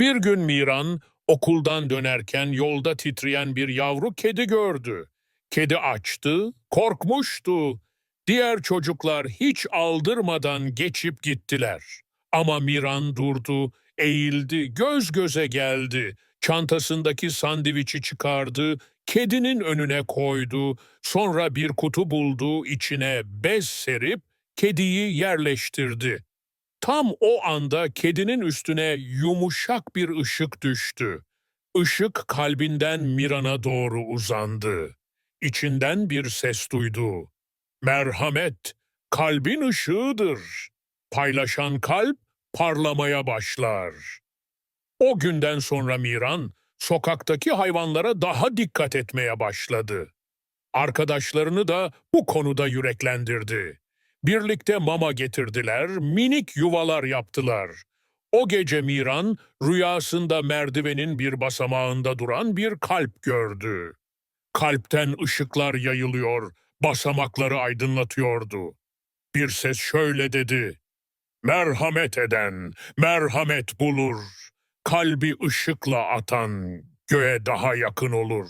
Bir gün Miran okuldan dönerken yolda titreyen bir yavru kedi gördü. Kedi açtı, korkmuştu. Diğer çocuklar hiç aldırmadan geçip gittiler. Ama Miran durdu, eğildi, göz göze geldi. Çantasındaki sandviçi çıkardı, kedinin önüne koydu. Sonra bir kutu buldu, içine bez serip kediyi yerleştirdi. Tam o anda kedinin üstüne yumuşak bir ışık düştü. Işık kalbinden Miran'a doğru uzandı. İçinden bir ses duydu. Merhamet, kalbin ışığıdır. Paylaşan kalp parlamaya başlar. O günden sonra Miran, sokaktaki hayvanlara daha dikkat etmeye başladı. Arkadaşlarını da bu konuda yüreklendirdi. Birlikte mama getirdiler, minik yuvalar yaptılar. O gece Miran rüyasında merdivenin bir basamağında duran bir kalp gördü. Kalpten ışıklar yayılıyor, basamakları aydınlatıyordu. Bir ses şöyle dedi. Merhamet eden, merhamet bulur. Kalbi ışıkla atan, göğe daha yakın olur.